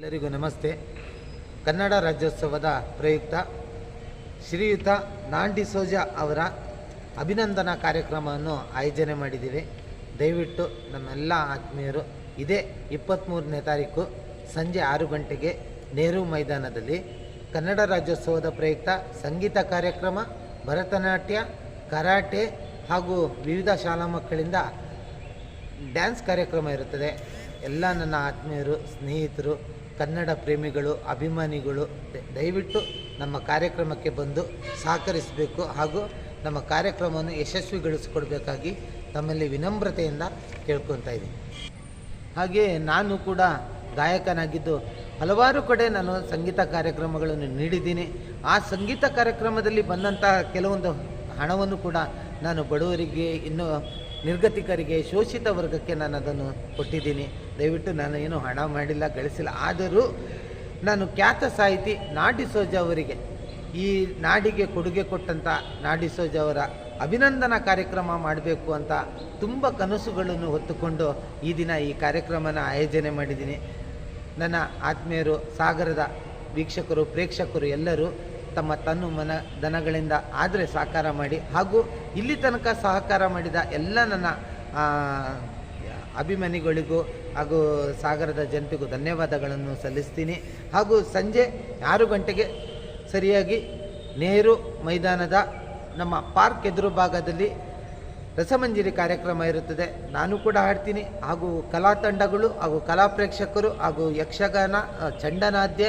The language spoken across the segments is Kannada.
ಎಲ್ಲರಿಗೂ ನಮಸ್ತೆ. ಕನ್ನಡ ರಾಜ್ಯೋತ್ಸವದ ಪ್ರಯುಕ್ತ ಶ್ರೀಯುತ ನಾಂಡಿ ಸೋಜಾ ಅವರ ಅಭಿನಂದನಾ ಕಾರ್ಯಕ್ರಮವನ್ನು ಆಯೋಜನೆ ಮಾಡಿದ್ದೀವಿ. ದಯವಿಟ್ಟು ನಮ್ಮೆಲ್ಲ ಆತ್ಮೀಯರು ಇದೇ ಇಪ್ಪತ್ತ್ಮೂರನೇ ತಾರೀಕು ಸಂಜೆ ಆರು ಗಂಟೆಗೆ ನೆಹರು ಮೈದಾನದಲ್ಲಿ ಕನ್ನಡ ರಾಜ್ಯೋತ್ಸವದ ಪ್ರಯುಕ್ತ ಸಂಗೀತ ಕಾರ್ಯಕ್ರಮ, ಭರತನಾಟ್ಯ, ಕರಾಟೆ ಹಾಗೂ ವಿವಿಧ ಶಾಲಾ ಮಕ್ಕಳಿಂದ ಡ್ಯಾನ್ಸ್ ಕಾರ್ಯಕ್ರಮ ಇರುತ್ತದೆ. ಎಲ್ಲ ನನ್ನ ಆತ್ಮೀಯರು, ಸ್ನೇಹಿತರು, ಕನ್ನಡ ಪ್ರೇಮಿಗಳು, ಅಭಿಮಾನಿಗಳು ದಯವಿಟ್ಟು ನಮ್ಮ ಕಾರ್ಯಕ್ರಮಕ್ಕೆ ಬಂದು ಸಹಕರಿಸಬೇಕು ಹಾಗೂ ನಮ್ಮ ಕಾರ್ಯಕ್ರಮವನ್ನು ಯಶಸ್ವಿಗೊಳಿಸಿಕೊಡ್ಬೇಕಾಗಿ ತಮ್ಮಲ್ಲಿ ವಿನಮ್ರತೆಯಿಂದ ಕೇಳ್ಕೊತಾ ಇದ್ದೀನಿ. ಹಾಗೆಯೇ ನಾನು ಕೂಡ ಗಾಯಕನಾಗಿದ್ದು ಹಲವಾರು ಕಡೆ ನಾನು ಸಂಗೀತ ಕಾರ್ಯಕ್ರಮಗಳನ್ನು ನೀಡಿದ್ದೀನಿ. ಆ ಸಂಗೀತ ಕಾರ್ಯಕ್ರಮದಲ್ಲಿ ಬಂದಂತಹ ಕೆಲವೊಂದು ಹಣವನ್ನು ಕೂಡ ನಾನು ಬಡವರಿಗೆ ಇನ್ನು ನಿರ್ಗತಿಕರಿಗೆ ಶೋಷಿತ ವರ್ಗಕ್ಕೆ ನಾನು ಅದನ್ನು ಕೊಟ್ಟಿದ್ದೀನಿ. ದಯವಿಟ್ಟು ನಾನು ಏನು ಹಣ ಮಾಡಿಲ್ಲ, ಗಳಿಸಿಲ್ಲ. ಆದರೂ ನಾನು ಖ್ಯಾತ ಸಾಹಿತಿ ನಾಡಿಸೋಜ ಅವರಿಗೆ, ಈ ನಾಡಿಗೆ ಕೊಡುಗೆ ಕೊಟ್ಟಂಥ ನಾಡಿಸೋಜ ಅವರ ಅಭಿನಂದನಾ ಕಾರ್ಯಕ್ರಮ ಮಾಡಬೇಕು ಅಂತ ತುಂಬ ಕನಸುಗಳನ್ನು ಹೊತ್ತುಕೊಂಡು ಈ ದಿನ ಈ ಕಾರ್ಯಕ್ರಮನ ಆಯೋಜನೆ ಮಾಡಿದ್ದೀನಿ. ನನ್ನ ಆತ್ಮೀಯರು, ಸಾಗರದ ವೀಕ್ಷಕರು, ಪ್ರೇಕ್ಷಕರು ಎಲ್ಲರೂ ತಮ್ಮ ತನ್ನು ಮನ ದನಗಳಿಂದ ಆದರೆ ಸಹಕಾರ ಮಾಡಿ ಹಾಗೂ ಇಲ್ಲಿ ತನಕ ಸಹಕಾರ ಮಾಡಿದ ಎಲ್ಲ ನನ್ನ ಅಭಿಮಾನಿಗಳಿಗೂ ಹಾಗೂ ಸಾಗರದ ಜನತೆಗೂ ಧನ್ಯವಾದಗಳನ್ನು ಸಲ್ಲಿಸ್ತೀನಿ. ಹಾಗೂ ಸಂಜೆ ಆರು ಗಂಟೆಗೆ ಸರಿಯಾಗಿ ನೆಹರು ಮೈದಾನದ ನಮ್ಮ ಪಾರ್ಕ್ ಎದುರು ಭಾಗದಲ್ಲಿ ರಸಮಂಜರಿ ಕಾರ್ಯಕ್ರಮ ಇರುತ್ತದೆ. ನಾನು ಕೂಡ ಹಾಡ್ತೀನಿ. ಹಾಗೂ ಕಲಾ ತಂಡಗಳು ಹಾಗೂ ಕಲಾ ಪ್ರೇಕ್ಷಕರು ಹಾಗೂ ಯಕ್ಷಗಾನ ಚಂಡನಾದ್ಯ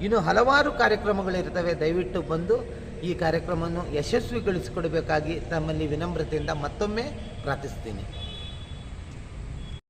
ಇನ್ನು ಹಲವಾರು ಕಾರ್ಯಕ್ರಮಗಳಿರ್ತವೆ ದಯವಿಟ್ಟು ಬಂದು ಈ ಕಾರ್ಯಕ್ರಮವನ್ನು ಯಶಸ್ವಿಗೊಳಿಸಿಕೊಡಬೇಕಾಗಿ ತಮ್ಮಲ್ಲಿ ವಿನಮ್ರತೆಯಿಂದ ಮತ್ತೊಮ್ಮೆ ಪ್ರಾರ್ಥಿಸ್ತೀನಿ